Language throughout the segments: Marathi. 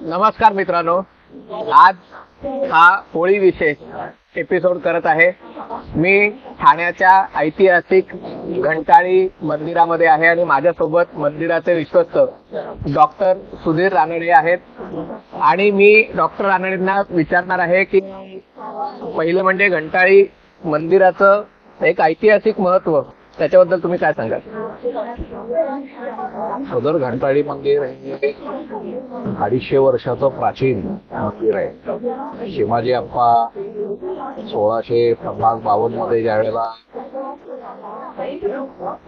नमस्कार मित्रांनो. आज हा होळी विशेष एपिसोड करत आहे. मी ठाण्याच्या ऐतिहासिक घंटाळी मंदिरामध्ये आहे आणि माझ्यासोबत मंदिराचे विश्वस्त डॉक्टर सुधीर रानडे आहेत. आणि मी डॉक्टर रानडेंना विचारणार आहे की पहिलं म्हणजे घंटाळी मंदिराचं एक ऐतिहासिक महत्त्व त्याच्याबद्दल तुम्ही काय सांगाल? सदर घंटाळी मंदिर हे अडीचशे वर्षाचं प्राचीन मंदिर आहे. शिवाजी अप्पा सोळाशे पन्नास बावन्नमध्ये ज्या वेळेला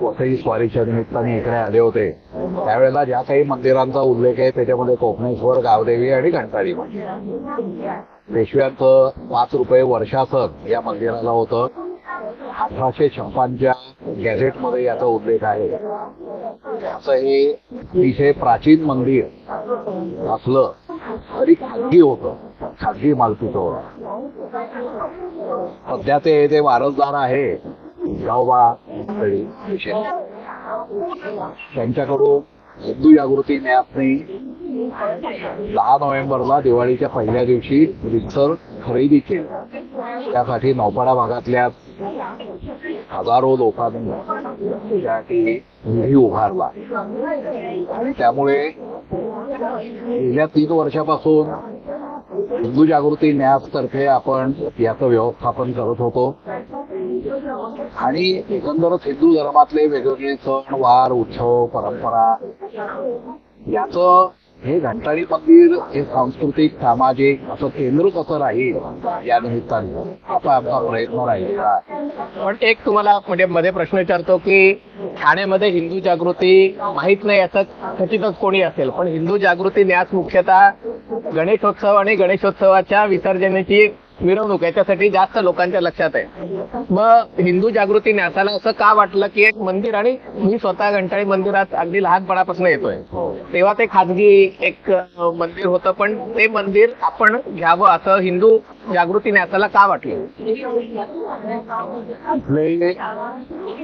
वसई स्वारीच्या निमित्ताने इकडे आले होते त्यावेळेला ज्या काही मंदिरांचा उल्लेख आहे त्याच्यामध्ये कोकणेश्वर गावदेवी आणि घंटाळी पेशव्यांचं पाच रुपये वर्षासन या मंदिराला होतं. अठराशे छप्पनच्या गॅझेटमध्ये याचा उल्लेख आहे. असं हे अतिशय प्राचीन मंदिर असलं तरी खाजगी होतं. खाजगी मालकीचं होतं. सध्या ते ते वारसदार आहे. गावबा त्यांच्याकडून हिंदू जागृती न्यासनी दहा नोव्हेंबरला दिवाळीच्या पहिल्या दिवशी रितसर खरेदी केली त्यासाठी नौपाडा भागातल्या हजारो लोकांनी त्यासाठी निधी उभारला. त्यामुळे गेल्या तीन वर्षापासून हिंदू जागृती न्यासतर्फे आपण याचं व्यवस्थापन करत होतो. आणि एकंदरच हिंदू धर्मातले वेगवेगळे सण वार उत्सव परंपरा याचं हे घंटाळी मंदिर हे सांस्कृतिक सामाजिक असं केंद्र कसं राहील या निमित्ताने असा आमचा प्रयत्न राहील पण एक तुम्हाला म्हणजे मध्ये प्रश्न विचारतो की ठाण्यामध्ये हिंदू जागृती माहीत नाही असं खचितच कोणी असेल. पण हिंदू जागृती न्यास मुख्यतः गणेशोत्सव आणि गणेशोत्सवाच्या विसर्जनेची मिरवणूक याच्यासाठी जास्त लोकांच्या लक्षात आहे. मग हिंदू जागृती न्यासाला असं का वाटलं की एक मंदिर आणि मी स्वतः घंटाळी मंदिरात अगदी लहानपणापासून येतोय. तेव्हा ते खाजगी एक मंदिर होतं पण ते मंदिर आपण घ्यावं असं हिंदू जागृती न्यासाला का वाटलं?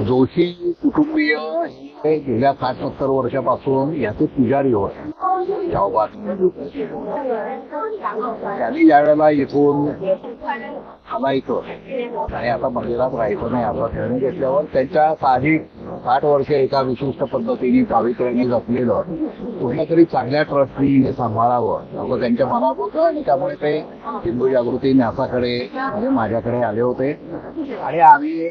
जोशी कुटुंबीय ते गेल्या साठ वर्षापासून याचे पुजारी होते. त्यांनी ज्या वेळेला इथून हलायचं आणि आता मंदिरात राहायचं नाही. असं निर्णय घेतल्यावर त्यांच्या साधी साठ वर्ष एका विशिष्ट पद्धतीने पावित्र्याने जपलेलं कुठल्या तरी चांगल्या ट्रस्टीने सांभाळावं असं त्यांच्या मनात होतं आणि त्यामुळे ते हिंदू जागृती न्यासाकडे म्हणजे माझ्याकडे आले होते. आणि आम्ही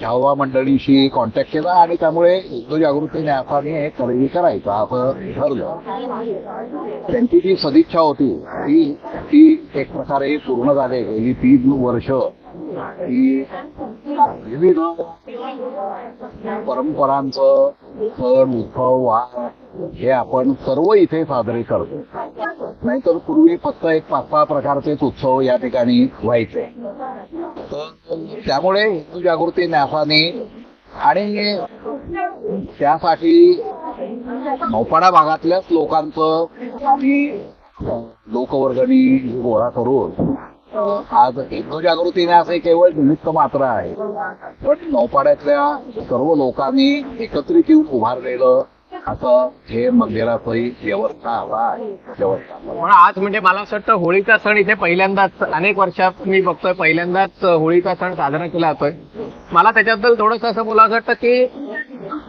झावा मंडळीशी कॉन्टॅक्ट केला आणि त्यामुळे हिंदू जागृती न्यासाने खरेदी करायचं असं ठरलं. त्यांची जी सदिच्छा होती ती ती एक प्रकारे पूर्ण झाली. गेली तीन वर्ष ही विविध परंपरांचं सण उत्सव वार हे आपण सर्व इथे साजरे करतो. नाहीतर पूर्वी फक्त एक पाच सहा प्रकारचेच उत्सव या ठिकाणी व्हायचे. तर त्यामुळे हिंदू जागृती न्यासाने आणि त्यासाठी नौपाडा भागातल्याच लोकांचं लोकवर्गणी गोळा करून आज हिंदू जागृती न्यास हे केवळ निमित्त मात्र आहे. पण नौपाड्यातल्या सर्व लोकांनी एकत्रित येऊन उभारलेलं असं हे मंदिराचंही व्यवस्था व्यवस्था. पण आज म्हणजे मला असं वाटतं होळीचा सण इथे पहिल्यांदाच अनेक वर्षात मी बघतोय पहिल्यांदाच होळीचा सण साजरा केला जातोय. मला त्याच्याबद्दल थोडंसं असं बोलावं वाटतं की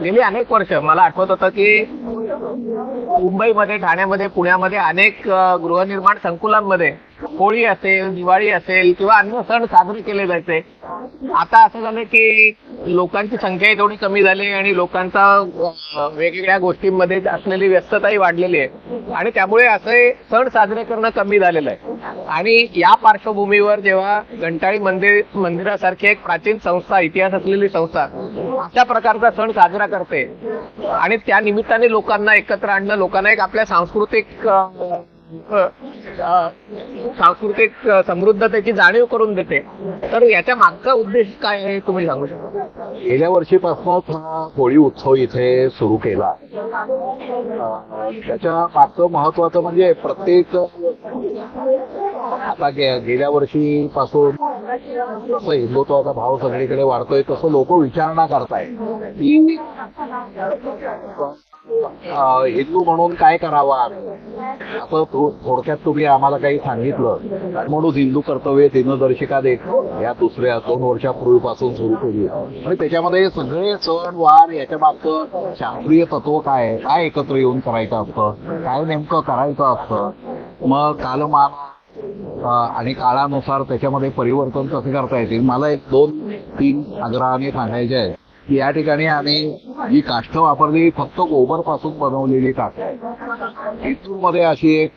गेली अनेक वर्ष. मला आठवत होतं की मुंबईमध्ये ठाण्यामध्ये पुण्यामध्ये अनेक गृहनिर्माण संकुलांमध्ये होळी असेल दिवाळी असेल किंवा अन्य सण साजरे केले जायचे. आता असं झालं की लोकांची संख्याही थोडी कमी झाली आणि लोकांचा वेगवेगळ्या गोष्टींमध्ये असलेली व्यस्तताही वाढलेली आहे. आणि त्यामुळे असे सण साजरे करणं कमी झालेलं आहे. आणि या पार्श्वभूमीवर जेव्हा घंटाळी मंदिर मंदिरासारखी एक प्राचीन संस्था इतिहास असलेली संस्था अशा प्रकारचा सण साजरा करते. आणि त्या निमित्ताने लोकांना एकत्र आणणं लोकांना एक आपल्या सांस्कृतिक सांस्कृतिक समृद्धतेची जाणीव करून देते. तर याच्या मागचा उद्देश काय आहे तुम्ही सांगू शकता? गेल्या वर्षीपासूनच हा होळी उत्सव इथे सुरू केला. त्याच्या मागचं महत्वाचं म्हणजे प्रत्येक आता गेल्या वर्षीपासून हिंदुत्वाचा भाव सगळीकडे वाढतोय तसं लोक विचारणा करताय की अं, हिंदू म्हणून काय करावं? असं थो- थोडक्यात तुम्ही आम्हाला काही सांगितलं. म्हणून हिंदू कर्तव्य दिनदर्शिका देख या दुसऱ्या दोन वर्षापूर्वीपासून सुरू केली. आणि त्याच्यामध्ये सगळे सण वार याच्या मागचं शास्त्रीय तत्व काय? आहे? काय एकत्र येऊन करायचं असतं? काय नेमकं करायचं असतं? मग कालमान आणि काळानुसार त्याच्यामध्ये परिवर्तन कसे करता येतील? मला एक दोन तीन आग्रहाने सांगायचे आहे या ठिकाणी आम्ही जी काष्ठ वापरली फक्त गोबरपासून बनवलेली काष्ठ आहे इंदूरमध्ये अशी एक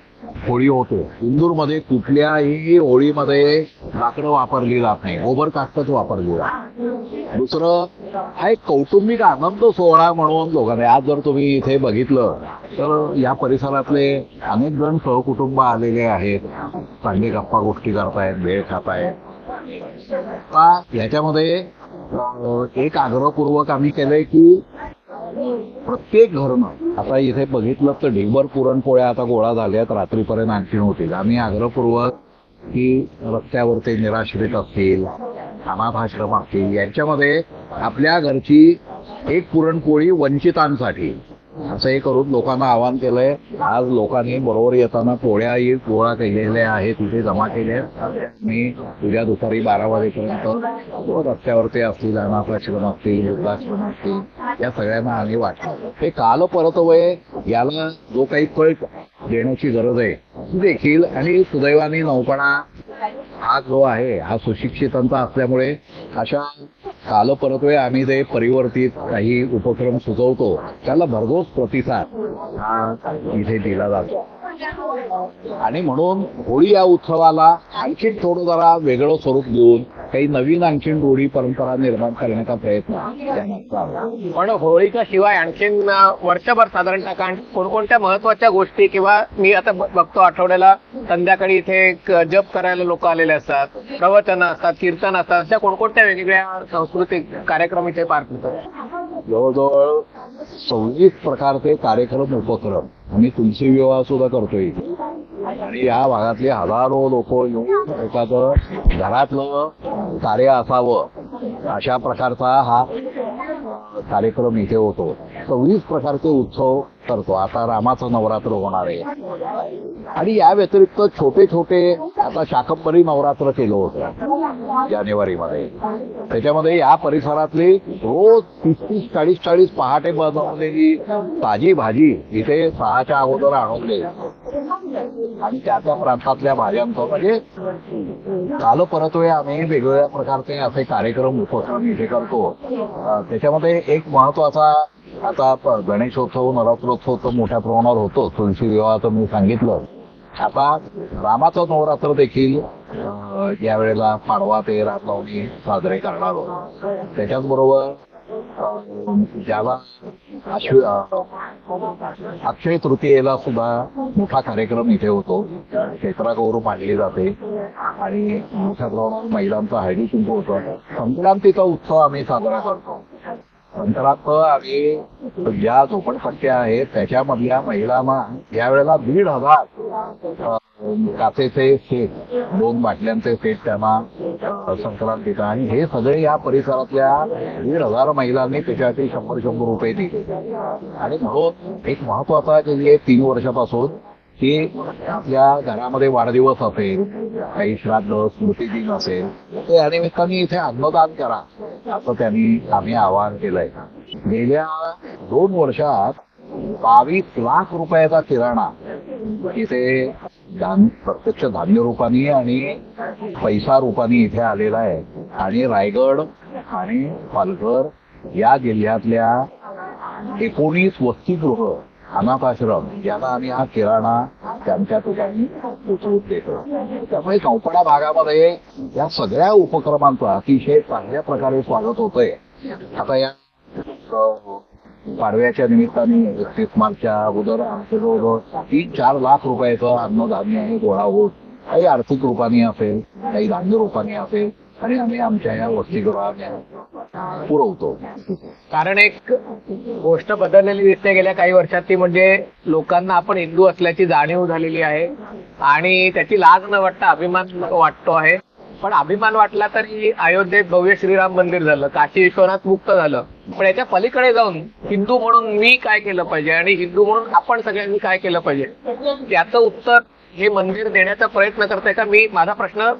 होळी होते. इंदूरमध्ये कुठल्याही होळीमध्ये लाकडं वापरली जात नाही. गोबर काष्टच वापरली जात दुसरं हा एक कौटुंबिक आनंद सोहळा म्हणून लोकांनी आज जर तुम्ही इथे बघितलं तर या परिसरातले अनेक जण सहकुटुंब आलेले आहेत. चांगले गप्पा गोष्टी करतायत वेळ खातायत. आता याच्यामध्ये एक आग्रहपूर्वक आम्ही केलंय की प्रत्येक घरनं आता इथे बघितलं तर ढिगभर पुरणपोळ्या आता गोळा झाल्यात रात्रीपर्यंत आणखीन होतील. आम्ही आग्रहपूर्वक की रस्त्यावरचे निराश्रित असतील अनाथ आश्रम असतील यांच्यामध्ये आपल्या घरची एक पुरणपोळी वंचितांसाठी असं हे करून लोकांना आवाहन केलंय. आज लोकांनी बरोबर येताना पोळ्याही गोळा केलेल्या आहेत तिथे जमा केल्या आहेत. मी उद्या दुपारी बारा वाजेपर्यंत रस्त्यावरती असतील अनाथाश्रम असतील वृद्धाश्रम असतील या सगळ्यांना आम्ही वाटतो. हे काल परतवय याला जो काही कळ देण्याची गरज आहे ती देखील आणि सुदैवाने नौपणा हा जो आहे हा सुशिक्षितांचा असल्यामुळे अशा कालपरत्वे आम्ही ते परिवर्तित काही उपक्रम सुचवतो. त्याला भरघोस प्रतिसाद हा इथे दिला जातो. आणि म्हणून होळी या उत्सवाला आणखी थोडं जरा वेगळं स्वरूप देऊन काही नवीन आणखीन रूढी परंपरा निर्माण करण्याचा प्रयत्न पण होळीच्या शिवाय आणखीन वर्षभर साधारणतः कारण कोणकोणत्या महत्त्वाच्या गोष्टी किंवा मी आता बघतो आठवड्याला संध्याकाळी इथे जप करायला लोक आलेले असतात. प्रवचन असतात कीर्तन असतात. अशा कोणकोणत्या वेगवेगळ्या सांस्कृतिक कार्यक्रम इथे पार पडतात? जवळजवळ सव्वीस प्रकारचे कार्यक्रम उपक्रम आम्ही तुलसी विवाह सुद्धा करतोय. आणि या भागातले हजारो लोक येऊन एखादं घरातलं कार्य असावं अशा प्रकारचा हा कार्यक्रम इथे होतो. सव्वीस प्रकारचे उत्सव करतो. आता रामाचं नवरात्र होणार आहे. आणि या व्यतिरिक्त छोटे छोटे आता शाकंबरी नवरात्र केलं होतं. जानेवारीमध्ये. त्याच्यामध्ये या परिसरातली रोज तीस तीस चाळीस चाळीस पहाटे बनवलेली ताजी भाजी इथे सहाच्या अगोदर आणून द्यायची आणि त्या त्या प्रांतातल्या भाज्यांचं म्हणजे काल परतवे आम्ही वेगवेगळ्या प्रकारचे असे कार्यक्रम उपक्रम इथे करतो. त्याच्यामध्ये एक महत्त्वाचा आता गणेशोत्सव नवरात्रोत्सव तर मोठ्या प्रमाणावर होतो. तुळशी विवाहाचं मी सांगितलं. आता रामाचं नवरात्र देखील अं, यावेळेला पाडवा ते रामनवमी साजरे करणार होतो. त्याच्याचबरोबर बरोबर ज्याला अश्व अक्षय तृतीयेला सुद्धा मोठा कार्यक्रम इथे होतो. क्षेत्रागौरव मांडली जाते. आणि मोठ्या प्रमाणात महिलांचा हळदी कुंकू होतो. संक्रांतीचा उत्सव आम्ही साजरा करतो. संक्रांत आम्ही ज्या झोपडपट्ट्या आहेत त्याच्यामधल्या महिलांना यावेळेला दीड हजार काचेचे सेट दोन बाटल्यांचे सेट त्यांना संक्रांतीचा आणि हे सगळे या परिसरातल्या दीड हजार महिलांनी त्याच्यासाठी शंभर शंभर रुपये दिले. आणि म्हणून एक महत्त्वाचा गेली तीन वर्षापासून की आपल्या घरामध्ये वाढदिवस असेल काही श्राद्ध स्मृतिदिन असेल तर या निमित्ताने इथे अन्नदान करा असं त्यांनी आम्ही आवाहन केलंय. गेल्या दोन वर्षात बावीस लाख रुपयाचा किराणा इथे धान प्रत्यक्ष धान्य रूपाने आणि पैसा रूपाने इथे आलेला आहे. आणि रायगड आणि पालघर या जिल्ह्यातल्या एकोणीस वसतिगृह अनाथ आश्रम यांना आम्ही हा किराणा त्यांच्या ठिकाणी पोचवून देतो. त्यामुळे चौपडा भागामध्ये या सगळ्या उपक्रमांचं अतिशय चांगल्या प्रकारे स्वागत होतंय. आता या पाडव्याच्या निमित्ताने एकतीस मार्चच्या अगोदर आमच्या जवळजवळ तीन चार लाख रुपयाचं अन्नधान्य हे गोळा होत काही आर्थिक रूपाने असेल काही धान्य रूपाने असेल आणि आम्ही आमच्या या वसतिगृहात पुरवतो. कारण एक गोष्ट बदललेली दिसते गेल्या काही वर्षात ती म्हणजे लोकांना आपण हिंदू असल्याची जाणीव झालेली आहे आणि त्याची लाज न वाटता अभिमान वाटतो आहे. पण अभिमान वाटला तरी अयोध्येत भव्य श्रीराम मंदिर झालं. काशी विश्वनाथ मुक्त झालं. पण याच्या पलीकडे जाऊन हिंदू म्हणून मी काय केलं पाहिजे? आणि हिंदू म्हणून आपण सगळ्यांनी काय केलं पाहिजे? याचं उत्तर हे मंदिर देण्याचा प्रयत्न करताय का? मी माझा प्रश्न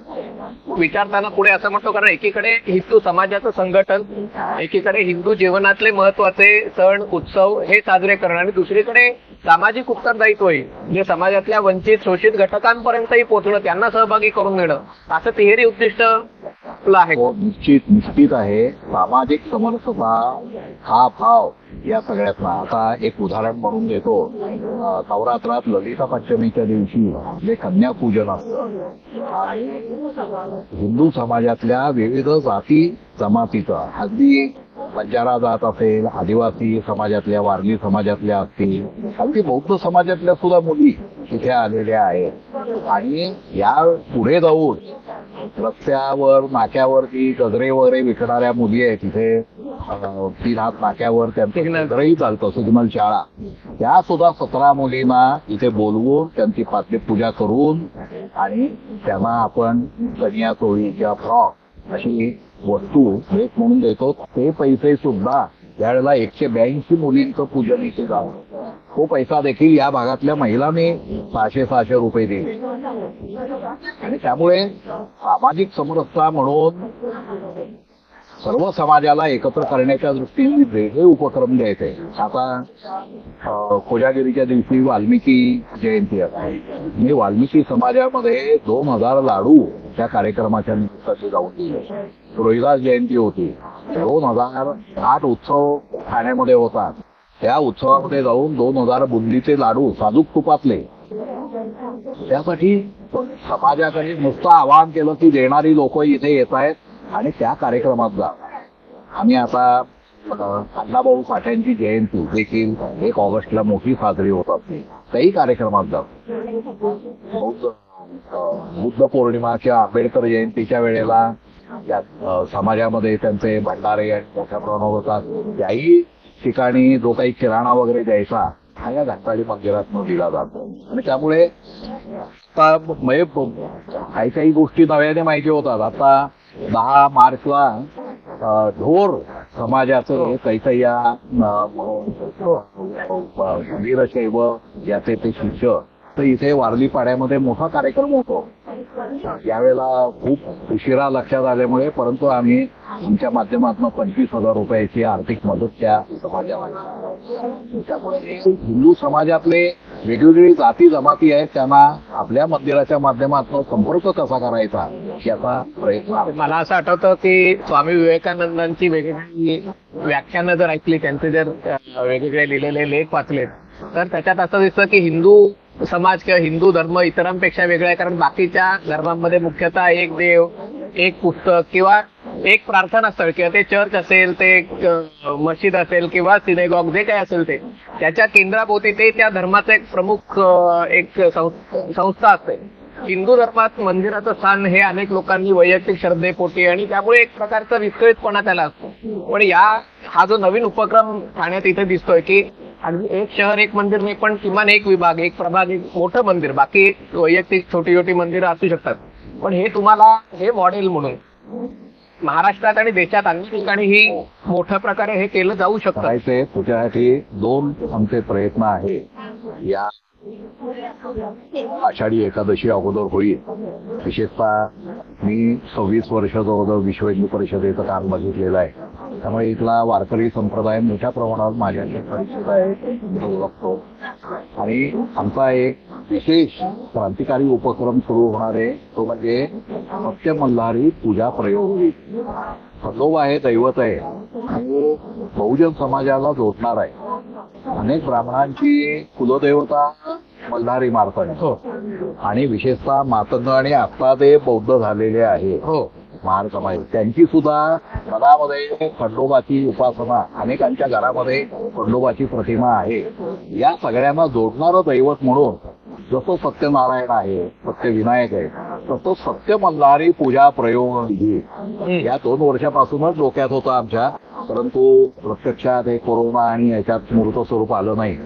विचारताना पुढे असं म्हणतो कारण एकीकडे हिंदू समाजाचं संघटन एकीकडे हिंदू जीवनातले महत्त्वाचे सण उत्सव हे साजरे करणं आणि दुसरीकडे सामाजिक उत्तरदायित्व आहे जे समाजातल्या वंचित शोषित घटकांपर्यंतही पोहोचणं त्यांना सहभागी करून घेणं असं तिहेरी उद्दिष्ट आहे. हो, निश्चित निश्चित आहे. सामाजिक समरसता हा भाव या सगळ्यातला आता एक उदाहरण म्हणून देतो. नवरात्रात ललिता पंचमीच्या दिवशी जे कन्यापूजन असतं आणि हिंदू समाजातल्या विविध जाती जमातीचा अगदी बंजारा जात असेल आदिवासी समाजातल्या वारली समाजातल्या असतील अगदी बौद्ध समाजातल्या सुद्धा मुली तिथे आलेल्या आहेत. आणि या पुढे जाऊन रस्त्यावर नाक्यावरती गजरे वगैरे विकणाऱ्या मुली आहेत तिथे तीन हात नाक्यावर त्यांचं. गजरही चालतं सिग्नल शाळा. त्या सुद्धा सतरा मुलींना इथे बोलवून त्यांची पातळी पूजा करून आणि त्यांना आपण कन्या चोळी किंवा फ्रॉक अशी वस्तू भेट म्हणून देतो. ते पैसे सुद्धा त्यावेळेला एकशे ब्याऐंशी मुलींचं पूजन इथे झालं. तो पैसा देखील या भागातल्या महिलांनी सहाशे सहाशे रुपये दिले. आणि त्यामुळे सामाजिक समरसता म्हणून सर्व समाजाला एकत्र करण्याच्या दृष्टीने वेगळे उपक्रम द्यायचे आता कोजागिरीच्या दिवशी वाल्मिकी जयंती असते. मी वाल्मिकी समाजामध्ये दोन हजार लाडू त्या कार्यक्रमाच्या निमित्ताने जाऊन दिले रोहिदास जयंती होती. दोन हजार आठ उत्सव ठाण्यामध्ये होतात. त्या उत्सवामध्ये जाऊन दोन हजार बुंदीचे लाडू साजूक तुपातले. त्यासाठी समाजाकडे नुसतं आवाहन केलं की देणारी लोक इथे येत आहेत. आणि त्या कार्यक्रमात जा आम्ही आता अण्णाभाऊ साठ्यांची जयंती देखील एक ऑगस्टला मोठी साजरी होत असते. त्याही कार्यक्रमात जातो बौद्ध बुद्ध पौर्णिमाच्या आंबेडकर जयंतीच्या वेळेला समाजामध्ये त्यांचे भंडारे मोठ्या प्रमाणावर होतात. त्याही ठिकाणी जो काही किराणा वगैरे द्यायचा हा या घंटाळी मंदिरात दिला जातो. आणि त्यामुळे आता म्हणजे काही काही गोष्टी नव्याने माहिती होतात. आता दहा मार्चला ढोर समाजाचं काही काही या अं, वीरशैव याचे ते शिष्य. तर इथे वारली पाड्यामध्ये मोठा कार्यक्रम होतो. यावेळेला खूप उशिरा लक्षात आल्यामुळे परंतु आम्ही आमच्या माध्यमातून पंचवीस हजार रुपयाची आर्थिक मदत त्या समाजाला. त्यामुळे हिंदू समाजातले वेगवेगळी जाती जमाती आहेत त्यांना आपल्या मंदिराच्या माध्यमातून संपर्क कसा करायचा याचा प्रयत्न मला असं आठवतं की स्वामी विवेकानंदांची वेगवेगळी व्याख्यानं जर ऐकली त्यांचे जर वेगवेगळे लिहिलेले लेख वाचलेत तर त्याच्यात असं दिसतं की हिंदू समाज किंवा हिंदू धर्म इतरांपेक्षा वेगळा आहे कारण बाकीच्या धर्मांमध्ये मुख्यतः एक देव एक पुस्तक किंवा एक प्रार्थना स्थळ किंवा ते चर्च असेल ते मशीद असेल किंवा सिनेगॉग जे काही असेल ते त्याच्या केंद्राभोवती ते त्या धर्माचं एक प्रमुख एक संस्था असते. हिंदू धर्मात मंदिराचं स्थान हे अनेक लोकांनी वैयक्तिक श्रद्धेपोटी आणि त्यामुळे एक प्रकारचा विस्कळीतपणा त्याला असतो. पण या हा जो नवीन उपक्रम ठाण्यात इथे दिसतोय की अगदी एक शहर एक मंदिर नाही पण किमान एक विभाग एक प्रभाग एक मोठं मंदिर बाकी वैयक्तिक छोटी छोटी मंदिरं असू शकतात. पण हे तुम्हाला हे मॉडेल म्हणून महाराष्ट्रात आणि देशात अन्य ठिकाणीही मोठ्या प्रकारे हे केलं जाऊ शकतं. करायचे त्याच्यासाठी दोन आमचे प्रयत्न आहे. या आषाढी एकादशी अगोदर होईल. विशेषतः मी सव्वीस वर्ष अगोदर विश्व हिंदू परिषदेचं काम बघितलेलं आहे. त्यामुळे इथला वारकरी संप्रदाय मोठ्या प्रमाणावर माझ्याशी परिचित आहे. आणि आमचा एक विशेष क्रांतिकारी उपक्रम सुरू होणार आहे. तो म्हणजे सत्य मल्हारी पूजा प्रयोग. खंडोबा हे दैवत आहे. आणि बहुजन समाजाला जोडणार आहे. अनेक ब्राह्मणांची कुलदेवता मल्हारी मार्तंड. हो. आणि विशेषतः मातंग आणि आता ते बौद्ध झालेले आहे. हो. महार समाज त्यांची सुद्धा मनामध्ये खंडोबाची उपासना अनेकांच्या घरामध्ये खंडोबाची प्रतिमा आहे. या सगळ्यांना जोडणारं दैवत म्हणून जसं सत्यनारायण आहे सत्यविनायक आहे तसं सत्य मल्हारी पूजा प्रयोग विधी. या दोन वर्षापासूनच डोक्यात होतं आमच्या परंतु प्रत्यक्षात हे कोरोना आणि याच्यात मूर्त स्वरूप आलं नाही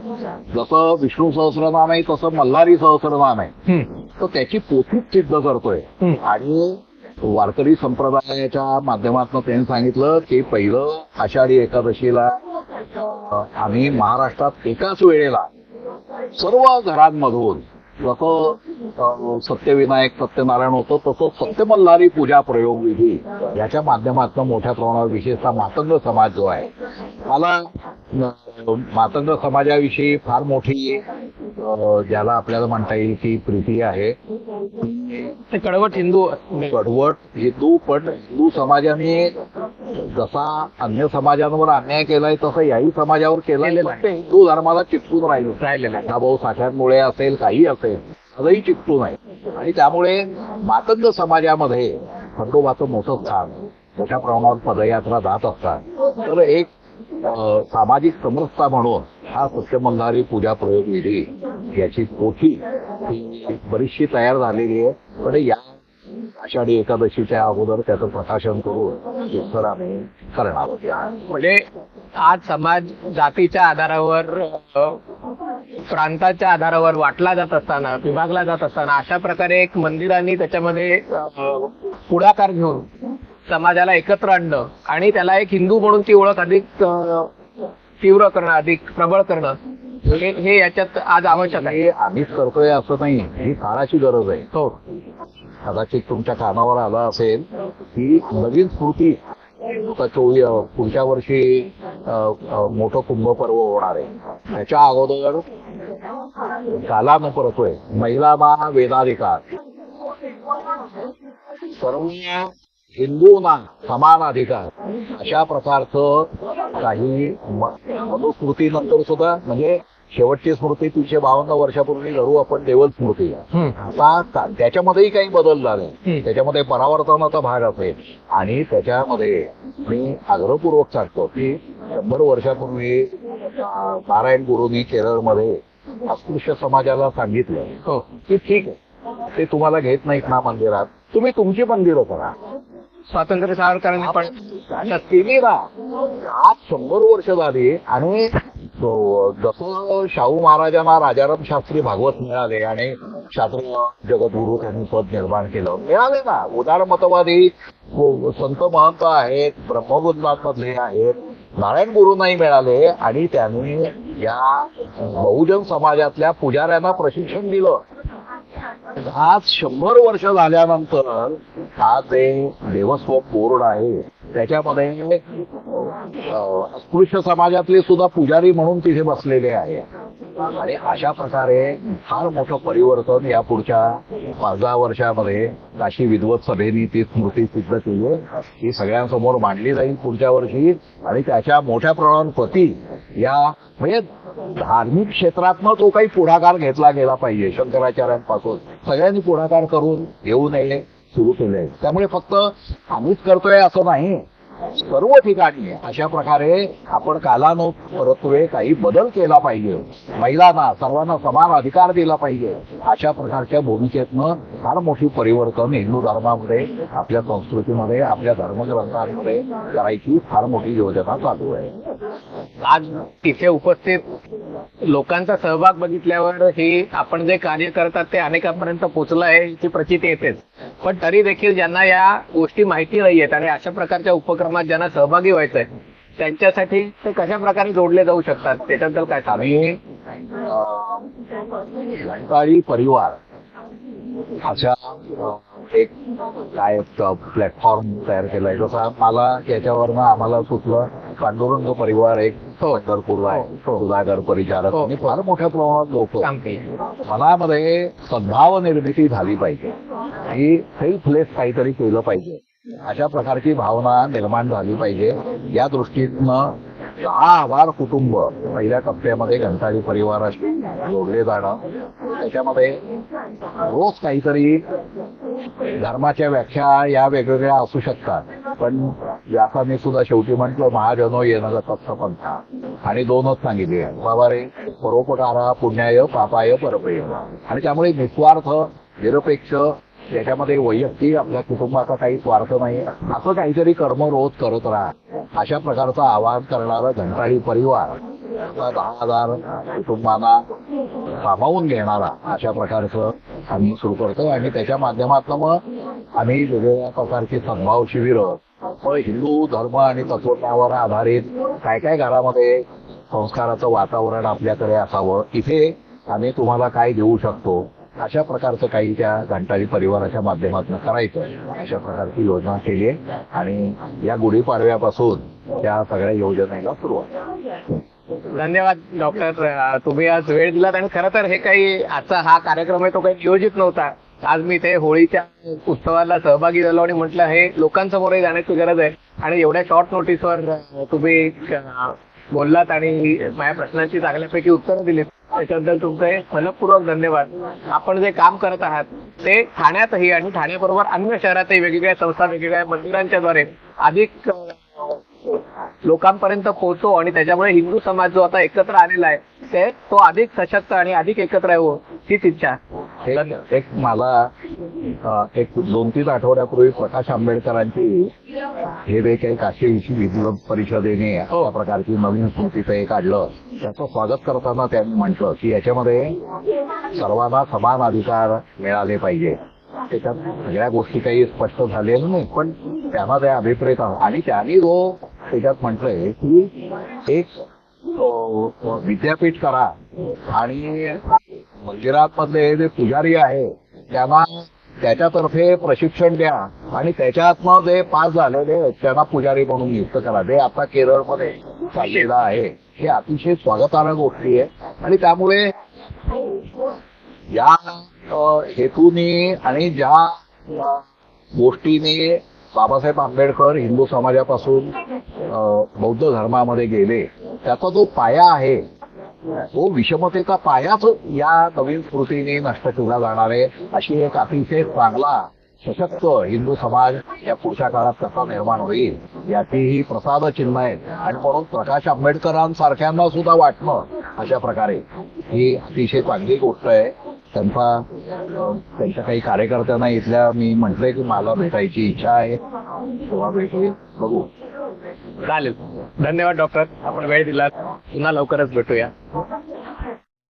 जसं विष्णू सहस्रनाम आहे तसं मल्हारी सहस्रनाम आहे. तर त्याची पोथीच सिद्ध करतोय. आणि वारकरी संप्रदायाच्या माध्यमातून त्यांनी सांगितलं की पहिलं आषाढी एकादशीला आम्ही महाराष्ट्रात एकाच वेळेला सर्व घरांमधून जसं सत्यविनायक सत्यनारायण होतं तसं सत्यमल्हारी पूजा प्रयोग विधी याच्या माध्यमातून मोठ्या प्रमाणावर विशेषतः मातंग समाज जो आहे मला मातंग समाजाविषयी फार मोठी ज्याला आपल्याला म्हणता येईल की प्रीती आहे. ते कडवट हिंदू कडवट हिंदू पण हिंदू समाजाने जसा अन्य समाजांवर अन्याय केलाय तसं याही समाजावर केलेला ते हिंदू धर्माला चिटकून राहिलो राहिलेलं आहे. भाऊ साठ्यांमुळे असेल काही असेल आजही चिकटून आहे. आणि त्यामुळे मातंग समाजामध्ये खंडोबाचं मोठं स्थान मोठ्या प्रमाणावर पदयात्रा जात असतात. तर एक सामाजिक समरसता म्हणून हा सत्यमल्हारी पूजा प्रयोग विधी याची पोथी ही बरीचशी तयार झालेली आहे. पण या आषाढी एकादशीच्या अगोदर त्याचं प्रकाशन करून आम्ही करणार. म्हणजे आज समाज जातीच्या आधारावर प्रांताच्या आधारावर वाटला जात असताना विभागला जात असताना अशा प्रकारे एक मंदिरांनी त्याच्यामध्ये पुढाकार घेऊन समाजाला एकत्र आणणं आणि त्याला एक हिंदू म्हणून ती ओळख अधिक तीव्र करणं अधिक प्रबळ करणं हे याच्यात आज आवश्यक आहे. आम्हीच करतोय असं नाही ही काळाची गरज आहे. हो. कदाचित तुमच्या कानावर आला असेल की नवीन स्मृती. पुढच्या वर्षी मोठ मोठं कुंभ पर्व होणार आहे. त्याच्या अगोदर कालानं परतोय महिलांना वेदाधिकार. सर्व हिंदूंना समान अधिकार. अशा प्रकारचं काही मनुस्मृती मनुस्मृतीनंतर सुद्धा म्हणजे शेवटची स्मृती तीनशे बावन्न वर्षापूर्वी धरू आपण देवल स्मृती. आता त्याच्यामध्येही काही बदल झाले. त्याच्यामध्ये परावर्तनाचा भाग असेल. आणि त्याच्यामध्ये मी आग्रहपूर्वक सांगतो की शंभर वर्षापूर्वी नारायण गुरुंनी केरळमध्ये अस्पृश्य समाजाला सांगितलं हो. की ठीक आहे ते तुम्हाला घेत नाहीत ना मंदिरात. तुम्ही तुमची मंदिरं करा. स्वातंत्र्य सावरकरांनी पण केली ना. आज शंभर वर्ष झाली आणि जसं शाहू महाराजांना राजाराम शास्त्री भागवत मिळाले आणि शास्त्र जगद्गुरु त्यांनी पद निर्माण केलं. मिळाले ना. उदार मतवादी संत महंत आहेत ब्रह्मगुंजांमधले आहेत. नारायण गुरुंनाही मिळाले आणि त्यांनी या बहुजन समाजातल्या पुजाऱ्यांना प्रशिक्षण दिलं. आज शंभर वर्ष झाल्यानंतर हा जे देवस्व बोर्ड आहे. त्याच्यामध्ये अस्पृश्य समाजातले सुद्धा पुजारी म्हणून तिथे बसलेले आहे. आणि अशा प्रकारे फार मोठं परिवर्तन या पुढच्या पाच दहा वर्षामध्ये काशी विद्वत सभेने ती स्मृती सिद्ध केली. ती ही सगळ्यांसमोर मांडली जाईल पुढच्या वर्षी. आणि त्याच्या मोठ्या प्रमाणात प्रती या म्हणजे धार्मिक क्षेत्रातनं तो काही पुढाकार घेतला गेला पाहिजे शंकराचार्यांपासून. सगळ्यांनी पुढाकार करून येऊ नये. सुरू केले त्यामुळे फक्त आम्हीच करतोय असं नाही. सर्व ठिकाणी अशा प्रकारे आपण कालानु परत्वे काही बदल केला पाहिजे. महिलांना सर्वांना समान अधिकार दिला पाहिजे. अशा प्रकारच्या भूमिकेतनं फार मोठी परिवर्तन हिंदू धर्मामध्ये आपल्या संस्कृतीमध्ये आपल्या धर्मग्रंथांमध्ये करायची फार मोठी योजना चालू आहे. आज तिथे उपस्थित लोकांचा सहभाग बघितल्यावर ही आपण जे कार्य करतात ते अनेकांपर्यंत पोहोचलं आहे ती प्रचिती येतेच. पण तरी देखील ज्यांना या गोष्टी माहिती नाहीयेत आणि अशा प्रकारच्या उपक्रम उपक्रमात ज्यांना सहभागी व्हायचंय त्यांच्यासाठी ते कशा प्रकारे जोडले जाऊ शकतात त्याच्याबद्दल काय सांगा परिवार अशा एक काय प्लॅटफॉर्म तयार केलाय जसा मला याच्यावरनं आम्हाला सुचलं पांडुरंग परिवार एक हो. पंढरपूरला आहे. सुधाकर परिचारक. हो. आणि फार मोठ्या प्रमाणात लोक. मनामध्ये सद्भाव निर्मिती झाली पाहिजे. ही सेल्फलेस काहीतरी केलं पाहिजे. अशा प्रकारची भावना निर्माण झाली पाहिजे. या दृष्टीनं दहा हजार कुटुंब पहिल्या टप्प्यामध्ये घंटाळी परिवाराशी जोडले जाणं त्याच्यामध्ये रोज काहीतरी धर्माच्या व्याख्या या वेगवेगळ्या असू शकतात. पण व्यासाने सुद्धा शेवटी म्हटलं महाजनो येणं तत्सपंथा आणि दोनच सांगितले. बाबा रे परोपकारा पुण्याय पापाय परपय आणि त्यामुळे निस्वार्थ निरपेक्ष त्याच्यामध्ये वैयक्तिक आपल्या कुटुंबाचा काही स्वार्थ नाही. असं काहीतरी कर्म रोज करत राहा. अशा प्रकारचं आवाहन करणारा घंटाळी परिवार दहा हजार कुटुंबांना सामावून घेणारा अशा प्रकारचं आम्ही सुरू करतो. आणि त्याच्या माध्यमातून मग आम्ही वेगवेगळ्या प्रकारची सद्भाव शिबिरं हिंदू धर्म आणि तत्वज्ञावर आधारित काय काय घरामध्ये संस्काराचं वातावरण आपल्याकडे असावं इथे आम्ही तुम्हाला काय देऊ शकतो? अशा प्रकारचं काही त्या घंटाळी परिवाराच्या माध्यमातून करायचं. अशा प्रकारची योजना केली आहे. आणि या गुढीपाडव्यापासून त्या सगळ्या योजनेला सुरुवात. धन्यवाद डॉक्टर. तुम्ही आज वेळ दिलात आणि खरं तर हे काही आजचा हा कार्यक्रम आहे तो काही नियोजित नव्हता. आज मी ते होळीच्या उत्सवाला सहभागी झालो आणि म्हटलं हे लोकांसमोरही जाण्याची गरज आहे. आणि एवढ्या शॉर्ट नोटीसवर तुम्ही बोललात आणि माझ्या प्रश्नांची चांगल्यापैकी उत्तरं दिलीत. त्याच्याबद्दल तुमचे मनपूर्वक धन्यवाद. आपण जे काम करत आहात ते ठाण्यातही आणि ठाण्याबरोबर अन्य शहरातही वेगवेगळ्या संस्था वेगवेगळ्या मंदिरांच्या द्वारे अधिक लोकांपर्यंत पोहोचो आणि त्याच्यामुळे हिंदू समाज जो आता एकत्र आलेला आहे ते तो अधिक सशक्त आणि अधिक एकत्र येऊ हीच इच्छा एक एक मला एक दोन तीन आठवड्यापूर्वी प्रकाश आंबेडकरांची हे जे काही काशी विषयी विद्वत परिषदेने हो. अशा प्रकारची नवीन स्मृतीचं हे काढलं त्याचं स्वागत करताना त्यांनी म्हटलं की याच्यामध्ये सर्वांना समान अधिकार मिळाले पाहिजे त्याच्यात सगळ्या गोष्टी काही स्पष्ट झालेल्या नाही पण त्यांना ते अभिप्रेत. आणि त्यांनी जो त्याच्यात म्हटलंय की एक विद्यापीठ करा आणि मंदिरांमधले जे पुजारी आहे त्यांना त्याच्यातर्फे प्रशिक्षण द्या आणि त्याच्यातनं जे पास झालेले त्यांना पुजारी म्हणून नियुक्त करा. जे आता केरळमध्ये चाललेलं आहे हे अतिशय स्वागतार्ह गोष्टी आहे. आणि त्यामुळे या हेतूने आणि ज्या गोष्टीने बाबासाहेब आंबेडकर हिंदू समाजापासून बौद्ध धर्मामध्ये गेले त्याचा जो पाया आहे तो विषमतेचा पायाच या नवीन स्मृतीने नष्ट केला जाणार आहे अशी एक अतिशय चांगला सशक्त हिंदू समाज या पुढच्या काळात कसा निर्माण होईल याची ही प्रसाद चिन्ह आहेत. आणि म्हणून प्रकाश आंबेडकरांसारख्यांना सुद्धा वाटणं अशा प्रकारे ही अतिशय चांगली गोष्ट आहे. त्यांचा त्यांच्या काही कार्यकर्त्यांना इथल्या मी म्हटलंय की मला भेटायची इच्छा आहे. तेव्हा भेटू बघू. चालेल. धन्यवाद डॉक्टर आपण वेळ दिलात. पुन्हा लवकरच भेटूया.